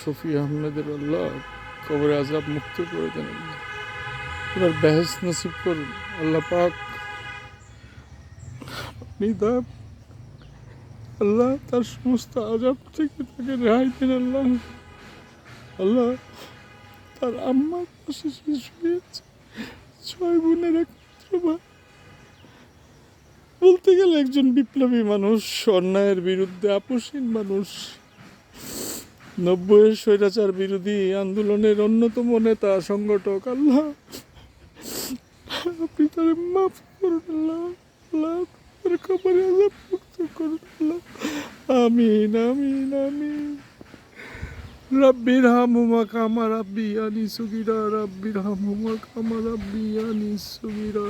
শফি আহমেদের আল্লাহ, কবরে আজাব মুক্ত করে দেন আল্লাহ। বেহেস নসিব করুন, আল্লাহ পাক তার আল্লাহ তার সমস্ত আজাব থেকে তাকে রেহাই দেন আল্লাহ। আল্লাহ তার আম্মার পাশে সে শুয়েছে ছয় বোনের একমাত্র ভাই। বলতে গেলে একজন বিপ্লবী মানুষ, অন্যায়ের বিরুদ্ধে আপোষহীন মানুষ, নব্বইয়ের স্বৈরাচার বিরোধী আন্দোলনের অন্যতম নেতা, সংগঠক, আল্লাহ। আপনি তার মাফ করুন, আল্লাহ মুক্ত করুন, আল্লাহ। আমিন আমিন আমিন। রব্বির হামুমা কামা রাব্বি আনি সুগিরা, রব্বির হামুমা কামা রাব্বি আনি সুগিরা।